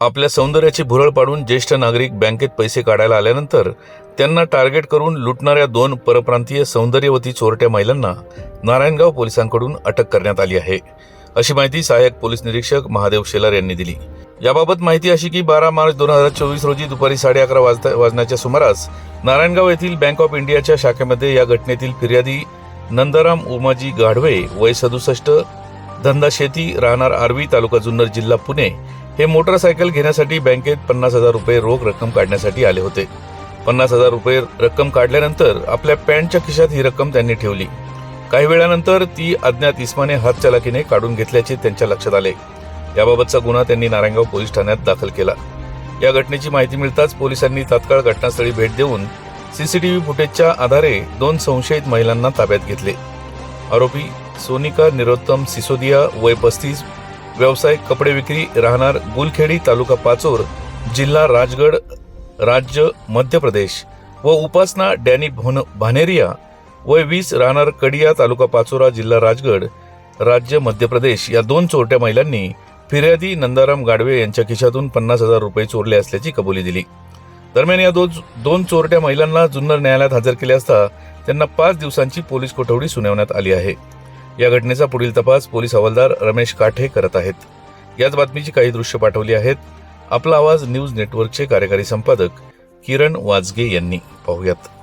आपल्या सौंदर्याची भुरळ पाडून ज्येष्ठ नागरिक बँकेत पैसे काढायला आल्यानंतर त्यांना टार्गेट करून लुटणाऱ्या दोन परप्रांतीय सौंदर्यवती चोरट्या महिलांना नारायणगाव पोलिसांकडून अटक करण्यात आली आहे. अशी माहिती सहाय्यक पोलीस निरीक्षक महादेव शेलार यांनी दिली. याबाबत माहिती अशी की बारा मार्च दोन हजार चोवीस रोजी दुपारी साडे अकरा वाजता वाजण्याच्या सुमारास नारायणगाव येथील बँक ऑफ इंडियाच्या शाखेमध्ये या घटनेतील फिर्यादी नंदराम उमाजी गाढवे वय सदुसष्ट धंदा शेती राहणार आर्वी तालुका जुन्नर जिल्हा पुणे हे मोटरसायकल घेण्यासाठी बँकेत पन्नास हजार रुपये रोख रक्कम काढण्यासाठी आले होते. पन्नास हजार रुपये रक्कम काढल्यानंतर आपल्या पॅन्टच्या खिशात ही रक्कम त्यांनी ठेवली. काही वेळानंतर ती अज्ञात इस्माने हातचालाकीने काढून घेतल्याचे त्यांच्या लक्षात आले. याबाबतचा गुन्हा त्यांनी नारायणगाव पोलीस ठाण्यात दाखल केला. या घटनेची माहिती मिळताच पोलिसांनी तात्काळ घटनास्थळी भेट देऊन सीसीटीव्ही फुटेजच्या आधारे दोन संशयित महिलांना ताब्यात घेतले. आरोपी सोनिका निरोत्तम सिसोदिया वय पस्तीस व्यवसाय कपडे विक्री राहणार गुलखेडी तालुका पाचोर जिल्हा राजगड राज्य मध्य प्रदेश. व उपासना डॅनी भोन भानेरिया वय वीस राहणार कडिया तालुका पाचोरा जिल्हा राजगड राज्य मध्य प्रदेश. या दोन चोरट्या महिलांनी फिर्यादी नंदाराम गाडवे यांच्या खिशातून पन्नास हजार रुपये चोरले असल्याची कबुली दिली. दरम्यान या दोन दोन चोरट्या महिलांना जुन्नर न्यायालयात हजर केले असता त्यांना पाच दिवसांची पोलीस कोठडी सुनावण्यात आली आहे. या घटनेचा पुढील तपास पोलीस हवालदार रमेश काठे करत आहेत. याच बातमीची काही दृश्य पाठवली आहेत. आपला आवाज न्यूज नेटवर्कचे कार्यकारी संपादक किरण वाजगे यांनी पाहुयात.